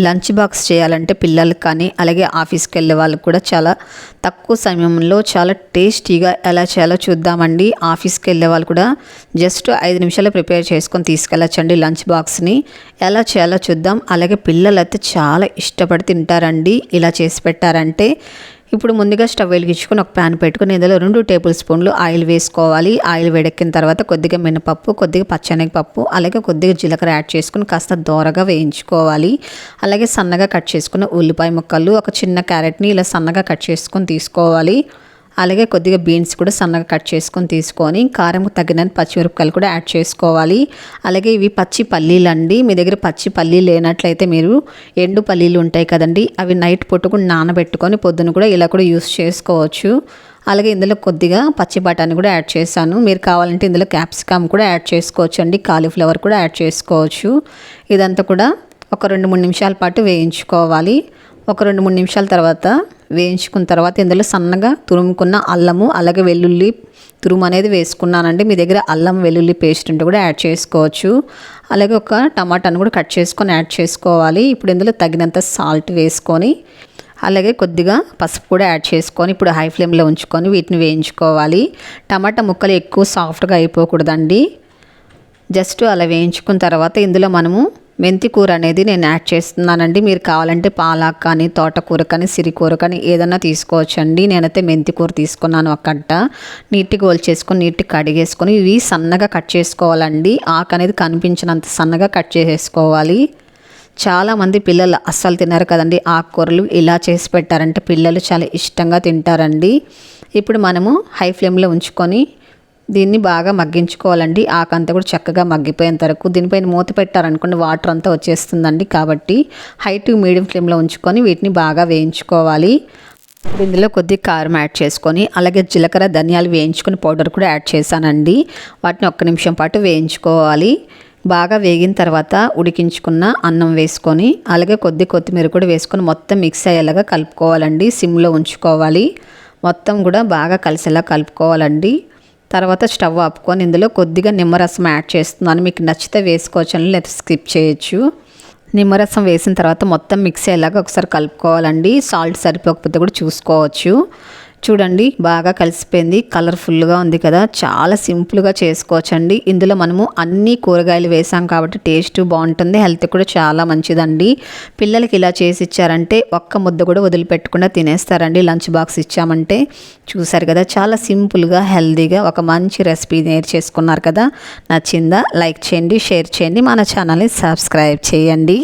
Lunch box చేయాలంటే పిల్లలకు కానీ అలాగే ఆఫీస్కి వెళ్ళే వాళ్ళకి కూడా చాలా తక్కువ సమయంలో చాలా టేస్టీగా ఎలా చేయాలో చూద్దామండి. ఆఫీస్కి వెళ్ళే వాళ్ళు కూడా జస్ట్ ఐదు నిమిషాలు ప్రిపేర్ చేసుకొని తీసుకెళ్ళచ్చండి లంచ్ బాక్స్ని. ఎలా చేయాలో చూద్దాం. అలాగే పిల్లలు అయితే చాలా ఇష్టపడి తింటారండి. ఇలా చేసి పెట్టారంటే ఇప్పుడు ముందుగా స్టవ్ వెలిగించుకుని ఒక ప్యాన్ పెట్టుకుని ఇందులో రెండు టేబుల్ స్పూన్లు ఆయిల్ వేసుకోవాలి. ఆయిల్ వేడెక్కిన తర్వాత కొద్దిగా మినపప్పు కొద్దిగా పచ్చనగపప్పు అలాగే కొద్దిగా జీలకర్ర యాడ్ చేసుకుని కాస్త దోరగా వేయించుకోవాలి. అలాగే సన్నగా కట్ చేసుకున్న ఉల్లిపాయ ముక్కలు ఒక చిన్న క్యారెట్ని ఇలా సన్నగా కట్ చేసుకొని తీసుకోవాలి. అలాగే కొద్దిగా బీన్స్ కూడా సన్నగా కట్ చేసుకొని తీసుకొని కారం తగినంత పచ్చిమిరపకాయలు కూడా యాడ్ చేసుకోవాలి. అలాగే ఇవి పచ్చి పల్లీలు అండి. మీ దగ్గర పచ్చి పల్లీలు లేనట్లయితే మీరు ఎండు పల్లీలు ఉంటాయి కదండి అవి నైట్ పొట్టుకుని నానబెట్టుకొని పొద్దున కూడా ఇలా కూడా యూస్ చేసుకోవచ్చు. అలాగే ఇందులో కొద్దిగా పచ్చి బఠానీ కూడా యాడ్ చేశాను. మీరు కావాలంటే ఇందులో క్యాప్సికమ్ కూడా యాడ్ చేసుకోవచ్చు అండి కాలీఫ్లవర్ కూడా యాడ్ చేసుకోవచ్చు. ఇదంతా కూడా ఒక రెండు మూడు నిమిషాల పాటు వేయించుకోవాలి. ఒక రెండు మూడు నిమిషాల తర్వాత వేయించుకున్న తర్వాత ఇందులో సన్నగా తురుముకున్న అల్లము అలాగే వెల్లుల్లి తురుము అనేది వేసుకున్నానండి. మీ దగ్గర అల్లం వెల్లుల్లి పేస్ట్ ఉంటే కూడా యాడ్ చేసుకోవచ్చు. అలాగే ఒక టమాటాను కూడా కట్ చేసుకొని యాడ్ చేసుకోవాలి. ఇప్పుడు ఇందులో తగినంత సాల్ట్ వేసుకొని అలాగే కొద్దిగా పసుపు కూడా యాడ్ చేసుకొని ఇప్పుడు హై ఫ్లేమ్లో ఉంచుకొని వీటిని వేయించుకోవాలి. టమాటా ముక్కలు ఎక్కువ సాఫ్ట్గా అయిపోకూడదండి. జస్ట్ అలా వేయించుకున్న తర్వాత ఇందులో మనము మెంతి కూర అనేది నేను యాడ్ చేస్తున్నానండి. మీరు కావాలంటే పాలాక్ కానీ తోటకూర కానీ సిరికూర కానీ ఏదైనా తీసుకోవచ్చండి. నేనైతే మెంతి కూర తీసుకున్నాను ఒక కట్ట నీట్గా చేసుకొని నీట్గా కడిగేసుకొని ఇవి సన్నగా కట్ చేసుకోవాలండి. ఆకు అనేది కనిపించినంత సన్నగా కట్ చేసేసుకోవాలి. చాలామంది పిల్లలు అస్సలు తిన్నారు కదండి ఆకుకూరలు. ఇలా చేసి పెట్టారంటే పిల్లలు చాలా ఇష్టంగా తింటారండి. ఇప్పుడు మనము హై ఫ్లేమ్లో ఉంచుకొని దీన్ని బాగా మగ్గించుకోవాలండి. ఆకంతా కూడా చక్కగా మగ్గిపోయేంత వరకు. దీనిపైన మూత పెట్టారనుకోండి వాటర్ అంతా వచ్చేస్తుందండి కాబట్టి హై టు మీడియం ఫ్లేమ్లో ఉంచుకొని వీటిని బాగా వేయించుకోవాలి. ఇందులో కొద్ది కారం యాడ్ చేసుకొని అలాగే జీలకర్ర ధనియాలు వేయించుకొని పౌడర్ కూడా యాడ్ చేశానండి. వాటిని ఒక్క నిమిషం పాటు వేయించుకోవాలి. బాగా వేగిన తర్వాత ఉడికించుకున్న అన్నం వేసుకొని అలాగే కొద్ది కొత్తిమీర కూడా వేసుకొని మొత్తం మిక్స్ అయ్యేలాగా కలుపుకోవాలండి. సిమ్లో ఉంచుకోవాలి. మొత్తం కూడా బాగా కలిసేలా కలుపుకోవాలండి. తర్వాత స్టవ్ ఆపుకొని ఇందులో కొద్దిగా నిమ్మరసం యాడ్ చేస్తున్నాను. మీకు నచ్చితే వేసుకోవచ్చు లేదా స్కిప్ చేయొచ్చు. నిమ్మరసం వేసిన తర్వాత మొత్తం మిక్స్ అయ్యేలాగా ఒకసారి కలుపుకోవాలండి. సాల్ట్ సరిపోకపోతే కూడా చూసుకోవచ్చు. చూడండి బాగా కలిసిపోయింది కలర్ఫుల్గా ఉంది కదా. చాలా సింపుల్గా చేసుకోవచ్చండి. ఇందులో మనము అన్ని కూరగాయలు వేసాం కాబట్టి టేస్ట్ బాగుంటుంది హెల్త్ కూడా చాలా మంచిదండి. పిల్లలకి ఇలా చేసి ఇచ్చారంటే ఒక్క ముద్ద కూడా వదిలిపెట్టకుండా తినేస్తారండి. లంచ్ బాక్స్ ఇచ్చామంటే చూసారు కదా చాలా సింపుల్గా హెల్తీగా ఒక మంచి రెసిపీ నేర్ చేసుకున్నారు కదా. నచ్చిందా? లైక్ చేయండి షేర్ చేయండి మన ఛానల్ని సబ్స్క్రైబ్ చేయండి.